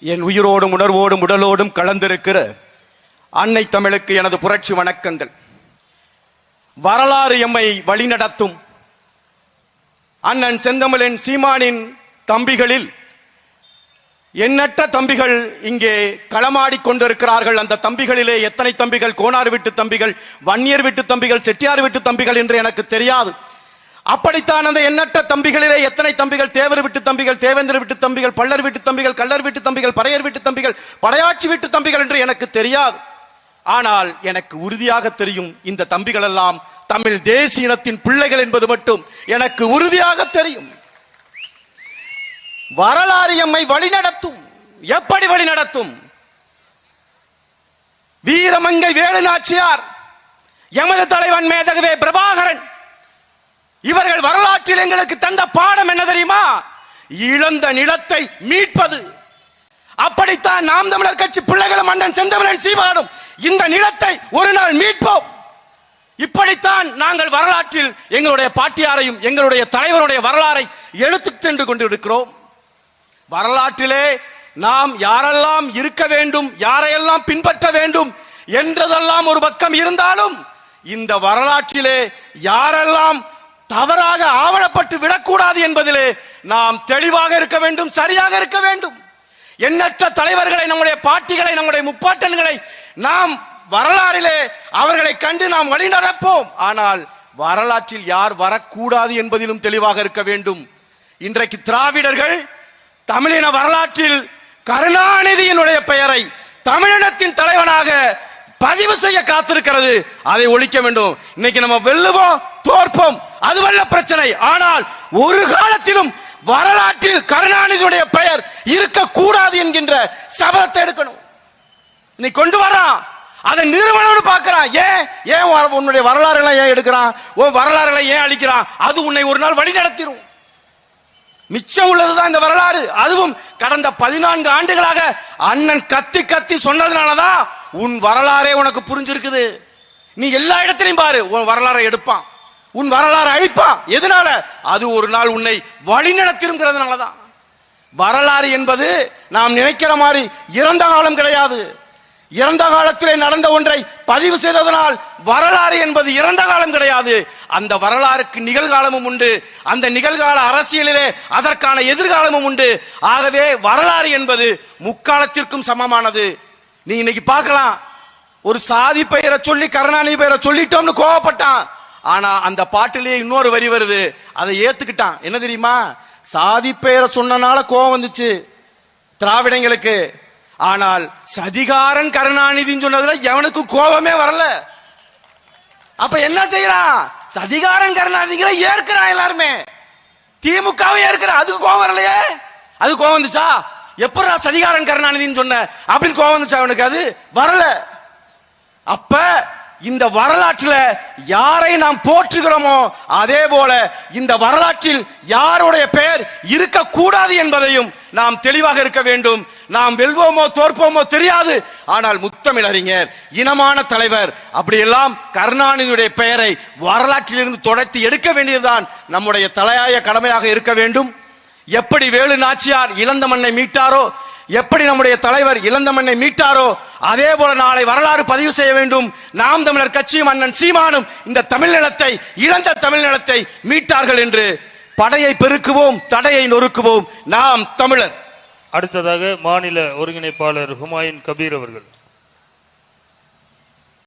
என் உயிரோடும் உணர்வோடும் உடலோடும் கலந்திருக்கிற அன்னை தமிழுக்கு எனது புரட்சி வணக்கங்கள். வரலாறு எம்மை வழிநடத்தும் அண்ணன் செந்தமிழன் சீமானின் தம்பிகளில் எண்ணற்ற தம்பிகள் இங்கே களமாடி கொண்டிருக்கிறார்கள். அந்த தம்பிகளிலே எத்தனை தம்பிகள்? கோனார் வீட்டு தம்பிகள் வன்னியர் வீட்டு தம்பிகள் செட்டியார் வீட்டு தம்பிகள் என்று எனக்கு தெரியாது. அப்படித்தான் அந்த எண்ணற்ற தம்பிகளிலே எத்தனை தம்பிகள் தேவர் வீட்டு தம்பிகள் தேவேந்திர வீட்டு தம்பிகள் பள்ளர் வீட்டு தம்பிகள் கள்ளர் வீட்டு தம்பிகள் பறையர் வீட்டு தம்பிகள் படையாட்சி வீட்டு தம்பிகள் என்று எனக்கு தெரியாது. ஆனால் எனக்கு உறுதியாக தெரியும் இந்த தம்பிகள் எல்லாம் தமிழ் தேசிய இனத்தின் பிள்ளைகள் என்பது மட்டும் எனக்கு உறுதியாக தெரியும். வரலாறு எம்மை வழிநடத்தும். எப்படி வழிநடத்தும்? வீரமங்கை வேலு நாச்சியார் எமது தலைவன் மேதகவே பிரபாகரன் வரலாற்றில் எங்களுக்கு தந்த பாடம் என்ன தெரியுமா? இழந்த நிலத்தை மீட்பது. அப்படித்தான் நாம் தமிழர் கட்சி பிள்ளைகளும் மன்னன் செந்தமிழன் சீமானும் இந்த நிலத்தை ஒரு நாள் மீட்போம். இப்படித்தான் நாங்கள் வரலாற்றில் எங்களுடைய பாட்டியாரையும் எங்களுடைய தலைவருடைய வரலாறை எழுத்து சென்று கொண்டிருக்கிறோம். வரலாற்றிலே நாம் யாரெல்லாம் இருக்க வேண்டும் யாரையெல்லாம் பின்பற்ற வேண்டும் என்றதெல்லாம் ஒரு பக்கம் இருந்தாலும் இந்த வரலாற்றிலே யாரெல்லாம் தவறாக ஆவணப்பட்டு விடக்கூடாது என்பதிலே நாம் தெளிவாக இருக்க வேண்டும் சரியாக இருக்க வேண்டும். எண்ணற்ற தலைவர்களை நம்முடைய பாட்டிகளை நம்முடைய முப்பாட்டன்களை நாம் வரலாறிலே அவர்களை கண்டு நாம் வழிநடப்போம். ஆனால் வரலாற்றில் யார் வரக்கூடாது என்பதிலும் தெளிவாக இருக்க வேண்டும். இன்றைக்கு திராவிடர்கள் தமிழின வரலாற்றில் கருணாநிதியினுடைய பெயரை தமிழினத்தின் தலைவனாக பதிவு செய்ய காத்திருக்கிறது. அதை ஒழிக்க வேண்டும். இன்னைக்கு நம்ம வெல்லுவோம் தோற்போம். அதுவல்ல பிரச்சனை. ஆனால் ஒரு காலத்திலும் வரலாற்றில் கருணாநிதியுடைய பெயர் இருக்கக்கூடாது என்கின்ற சபலத்தை எடுக்கணும். நீ கொண்டு வரான் அதை நிறுவனம்னு பார்க்கிறான் ஏன்? ஏன் வர- உன்னுடைய வரலாறு எல்லாம் ஏன் எடுக்கிறான் உன் வரலாறு எல்லாம் ஏன் அழிக்கிறான் அது உன்னை ஒரு நாள் வழி நடத்திடும் மிச்சம் உள்ளதுதான் இந்த வரலாறு. அதுவும் கடந்த பதினான்கு ஆண்டுகளாக அண்ணன் கத்தி கத்தி சொன்னதுனாலதான் உன் வரலாறே உனக்கு புரிஞ்சிருக்குது. நீ எல்லா இடத்திலையும் பாரு. உன் வரலாறை எடுப்பான். உன் வரலாறு அழிப்பா. எதனால? அது ஒரு நாள் உன்னை வழிநடத்திருங்கிறதுனாலதான் வரலாறு என்பது நாம் நினைக்கிற மாதிரி இறந்த காலம் கிடையாது. இறந்த காலத்திலே நடந்த ஒன்றை பதிவு செய்ததனால் வரலாறு என்பது இறந்த காலம் கிடையாது. அந்த வரலாறுக்கு நிகழ்காலமும் உண்டு. அந்த நிகழ்கால அரசியலிலே அதற்கான எதிர்காலமும் உண்டு. ஆகவே வரலாறு என்பது முக்காலத்திற்கும் சமமானது. நீ இன்னைக்கு பார்க்கலாம். ஒரு சாதி பெயரை சொல்லி கருணாநிதி பெயரை சொல்லிட்டோம்னு கோவப்பட்டான். ஆனா அந்த பாட்டிலேயே இன்னொரு வரி வருது. அதை ஏத்துக்கிட்டான். என்ன தெரியுமா? சாதி பெயரை சொன்னனால கோவம் வந்துச்சு. திராவிடங்களுக்கு. ஆனால் சதிகாரன் கருணாநிதின்னு சொன்னதுல எவனுக்கு கோபமே வரல. அப்ப என்ன செய்யறான்? சதிகாரன் கருணாநிதிங்கிற ஏற்கிறான் எல்லாருமே. திமுகவை ஏற்கிறான் அதுக்கு கோபம் வரலையே. அது கோபம் வந்துச்சா? எப்படா சதிகாரன் கருணாநிதின்னு சொன்ன? அப்படின்னு கோபம் வந்துச்சா அவனுக்கு? அது வரல. இந்த வரலாற்றில் யாரை நாம் போற்றுகிறோமோ அதே போல இந்த வரலாற்றில் யாருடைய பெயர் இருக்கக்கூடாது என்பதையும் நாம் தெளிவாக இருக்க வேண்டும். நாம் வெல்வோமோ தோற்போமோ தெரியாது. ஆனால் முத்தமிழறிஞர் இனமான தலைவர் அப்படியெல்லாம் கருணாநிதியுடைய பெயரை வரலாற்றிலிருந்து தொடர்த்தி எடுக்க வேண்டியதுதான் நம்முடைய தலையாய கடமையாக இருக்க வேண்டும். எப்படி வேலு நாச்சியார் இழந்த மண்ணை மீட்டாரோ எப்படி நம்முடைய தலைவர் இழந்த மண்ணை மீட்டாரோ அதே போல நாளை வரலாறு பதிவு செய்ய வேண்டும். நாம் தமிழர் கட்சியும் அண்ணன் சீமானும் இந்த தமிழ் நிலத்தை இழந்த தமிழ் நிலத்தை மீட்டார்கள் என்று படையை பெருக்குவோம் தடையை நொறுக்குவோம். நாம் தமிழர். அடுத்ததாக மாநில ஒருங்கிணைப்பாளர் ஹுமாயூன் கபீர் அவர்கள்.